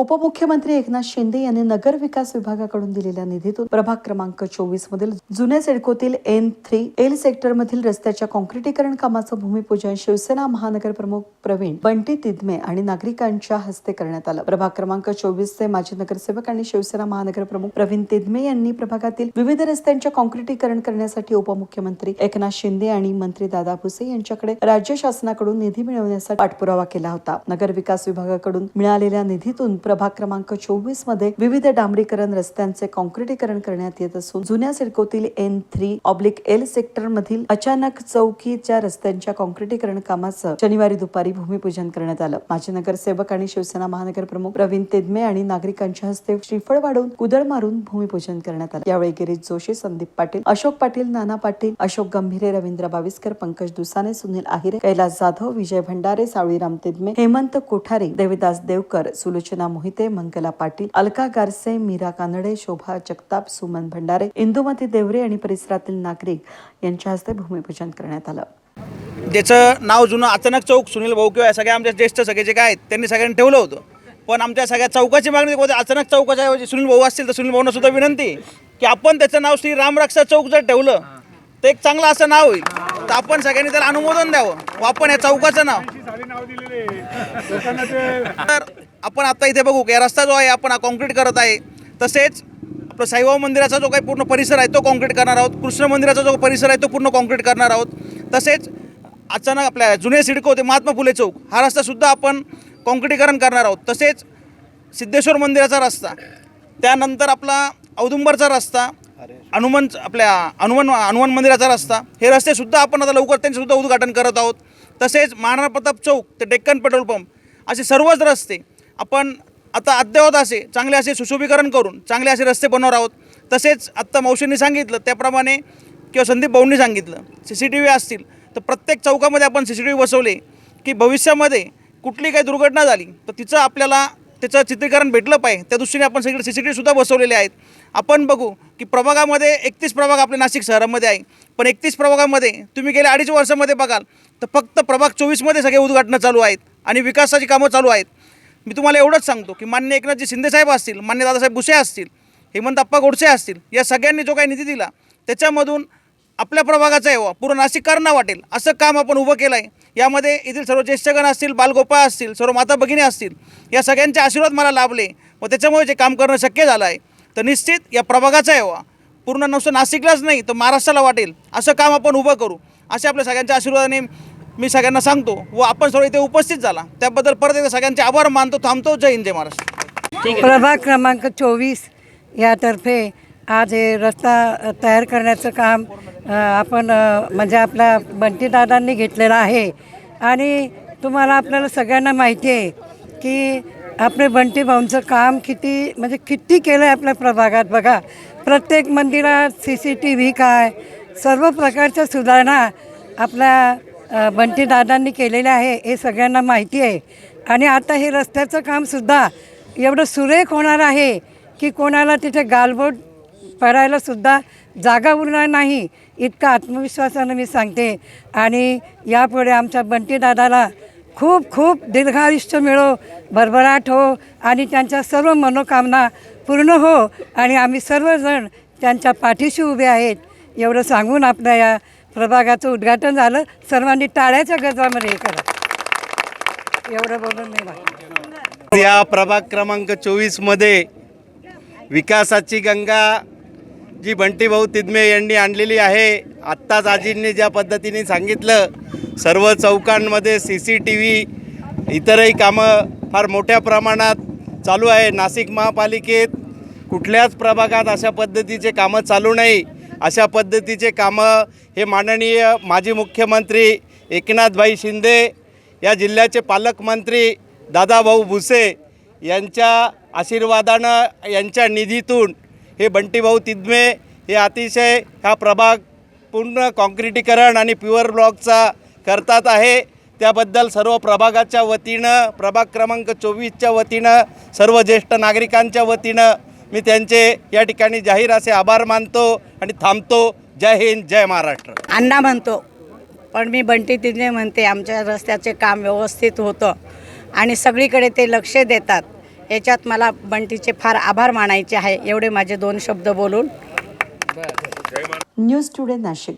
उपमुख्यमंत्री एकनाथ शिंदे यांनी नगर विकास विभागाकडून दिलेल्या निधीतून प्रभाग क्रमांक चोवीस मधील जुन्या सिडकोतील एन थ्री एल सेक्टर मधील रस्त्याच्या कॉन्क्रिटीकरण कामाचं भूमिपूजन शिवसेना महानगर प्रमुख प्रवीण बंटी तिदमे आणि नागरिकांच्या हस्ते करण्यात आलं. प्रभाग क्रमांक चोवीस चे माजी नगरसेवक आणि शिवसेना महानगर प्रमुख प्रवीण तिदमे यांनी प्रभागातील विविध रस्त्यांच्या कॉन्क्रिटीकरण करण्यासाठी उपमुख्यमंत्री एकनाथ शिंदे आणि मंत्री दादा भुसे यांच्याकडे राज्य शासनाकडून निधी मिळवण्यासाठी पाठपुरावा केला होता. नगर विकास विभागाकडून मिळालेल्या निधीतून प्रभाग क्रमांक चोवीसमध्ये विविध डांबरीकरण रस्त्यांचे कॉन्क्रिटीकरण करण्यात येत असून जुन्या सिडकोतील N three oblique L sector मधील अचानक चौकीच्या रस्त्यांच्या कॉन्क्रिटीकरण कामाचं शनिवारी दुपारी भूमिपूजन करण्यात आलं. माजी नगरसेवक आणि शिवसेना महानगर प्रमुख प्रवीण तेदमे आणि नागरिकांच्या हस्ते श्रीफळ वाढवून कुदळ मारून भूमिपूजन करण्यात आलं. यावेळी गिरीश जोशी संदीप पाटील अशोक पाटील नाना पाटील अशोक गंभीरे रवींद्र बाविस्कर पंकज दुसाने सुनील आहिरे कैलास जाधव विजय भंडारे सावळीराम तेदमे हेमंत कोठारे देविदास देवकर सुलोचना मोहिते मंगला पाटील अलका गारसे मीरा कानडे शोभा जगताप सुमन भंडारे इंदुमती देवरे आणि परिसरातील नागरिक यांच्या हस्ते भूमिपूजन करण्यात आलं. ज्याचं नाव जुनं अचानक चौक सुनील भाऊ किंवा या सगळ्या आमच्या ज्येष्ठ सगळे जे काय आहेत त्यांनी सगळ्यांनी ठेवलं होतं. पण आमच्या सगळ्या चौकाची मागणी होती अचानक चौकाच्या ऐवजी सुनील भाऊ असतील तर सुनील भाऊंना सुद्धा विनंती की आपण त्याचं नाव श्री रामरक्षा चौक जर ठेवलं तर एक चांगलं असं नाव होईल. तर आपण सगळ्यांनी त्याला अनुमोदन द्यावं. व आपण या चौकाचं नाव. साली नाव दिलेले लोकांना ते तर आपण आता इथे बघू की रस्ता जो आहे आपण हा कॉन्क्रीट करत आहे. तसेच आपलं साईबाबा मंदिराचा जो काही पूर्ण परिसर आहे तो कॉन्क्रीट करणार आहोत. कृष्ण मंदिराचा जो परिसर आहे तो पूर्ण कॉन्क्रीट करणार आहोत. तसेच अचानक आपल्या जुने सिडको ते महात्मा फुले चौक हा रस्तासुद्धा आपण कॉन्क्रिटीकरण करणार आहोत. तसेच सिद्धेश्वर मंदिराचा रस्ता त्यानंतर आपला औदुंबरचा रस्ता हनुमान आपल्या हनुमान हनुमान मंदिराचा रस्ता हे रस्तेसुद्धा आपण आता लवकर त्यांचंसुद्धा उद्घाटन करत आहोत. तसेच महाराणा प्रताप चौक ते डेक्कन पेट्रोल पंप असे सर्वच रस्ते आपण आता अद्ययावत असे चांगले असे सुशोभीकरण करून चांगले असे रस्ते बनवणार आहोत. तसेच आत्ता मावशींनी सांगितलं त्याप्रमाणे किंवा संदीप भाऊंनी सांगितलं सी सी टी व्ही असतील तर प्रत्येक चौकामध्ये आपण सी सी टी व्ही बसवले की भविष्यामध्ये कुठली काही दुर्घटना झाली तर तिचं आपल्याला त्याचं चित्रीकरण भेटलं पाहिजे. त्या दृष्टीने आपण सगळे सी सी टी व्हीसुद्धा बसवलेले आहेत. आपण बघू की प्रभागामध्ये एकतीस प्रभाग आपल्या नाशिक शहरामध्ये आहे. पण एकतीस प्रभागामध्ये तुम्ही गेल्या अडीच वर्षामध्ये बघाल तर फक्त प्रभाग चोवीसमध्ये सगळे उद्घाटनं चालू आहेत आणि विकासाची कामं चालू आहेत. मी तुम्हाला एवढंच सांगतो की मान्य एकनाथजी शिंदेसाहेब असतील मान्य दादासाहेब भुसे असतील हेमंतप्पा गोडसे असतील या सगळ्यांनी जो काही निधी दिला त्याच्यामधून आपल्या प्रभागाचा यावा पूर्ण नाशिककारांना वाटेल. असं काम आपण उभं केलं आहे यामध्ये येथील सर्व ज्येष्ठगण असतील बालगोपाळ असतील सर्व माता भगिनी असतील या सगळ्यांचे आशीर्वाद मला लाभले व त्याच्यामुळे जे काम करणं शक्य झालं आहे तर निश्चित या प्रभागाचा यावा पूर्ण नुसतं नाशिकलाच नाही तर महाराष्ट्राला वाटेल. असं काम आपण उभं करू. असे आपल्या सगळ्यांच्या आशीर्वादाने मी सगळ्यांना सांगतो व आपण सर्व इथे उपस्थित झाला. त्याबद्दल परत एकदा सगळ्यांचे आभार मानतो थांबतो. जय हिंद जय महाराष्ट्र. प्रभाग क्रमांक चोवीस यातर्फे आज हे रस्ता तयार करण्याचं काम आपण म्हणजे आपल्या बंटीदादांनी घेतलेलं आहे. आणि तुम्हाला आपल्याला सगळ्यांना माहिती आहे की आपले बंटी भाऊंचं काम किती म्हणजे किती केलं आहे आपल्या प्रभागात. बघा प्रत्येक मंदिरात सी सी टी व्ही काय सर्व प्रकारच्या सुधारणा आपल्या बंटीदादांनी केलेले आहे हे सगळ्यांना माहिती आहे. आणि आता हे रस्त्याचं कामसुद्धा एवढं सुरेख होणार आहे की कोणाला तिथे गालबोट पडायला सुद्धा जागा उरणार नाही इतका आत्मविश्वासानं मी सांगते. आणि यापुढे आमच्या बंटीदादाला खूप खूप दीर्घायुष्य मिळो भरभराट हो आणि त्यांच्या सर्व मनोकामना पूर्ण हो. आणि आम्ही सर्वजण त्यांच्या पाठीशी उभे आहेत एवढं सांगून आपल्या या प्रभागाचं उद्घाटन झालं. सर्वांनी टाळ्याच्या गजरामध्ये हे करा एवढं बोलून नाही या प्रभाग क्रमांक चोवीसमध्ये विकासाची गंगा जी बंटीभाऊ तिदमे यांनी आणलेली आहे. आत्ताच आजींनी ज्या पद्धतीने सांगितलं सर्व चौकांमध्ये सी सी टी व्ही इतरही कामं फार मोठ्या प्रमाणात चालू आहे. नाशिक महापालिकेत कुठल्याच प्रभागात अशा पद्धतीचे कामं चालू नाही. अशा पद्धतीचे कामं हे माननीय माजी मुख्यमंत्री एकनाथभाई शिंदे या जिल्ह्याचे पालकमंत्री दादाभाऊ भुसे यांच्या आशीर्वादानं यांच्या निधीतून हे बंटीभाऊ तिदमे हे अतिशय हा प्रभाग पूर्ण कॉन्क्रिटीकरण आणि प्युअर ब्लॉकचा करतात आहे. त्याबद्दल सर्व प्रभागाच्या वतीनं प्रभाग क्रमांक चोवीसच्या वतीनं सर्व ज्येष्ठ नागरिकांच्या वतीनं मी त्यांचे या ठिकाणी जाहीर असे आभार मानतो आणि थांबतो. जय हिंद जय महाराष्ट्र. अण्णा म्हणतो पण मी बंटी तिने म्हणते आमच्या रस्त्याचे काम व्यवस्थित होतं आणि सगळीकडे ते लक्ष देतात. याच्यात मला बंटीचे फार आभार मानायचे आहे एवढे माझे दोन शब्द बोलून. News today Nashik.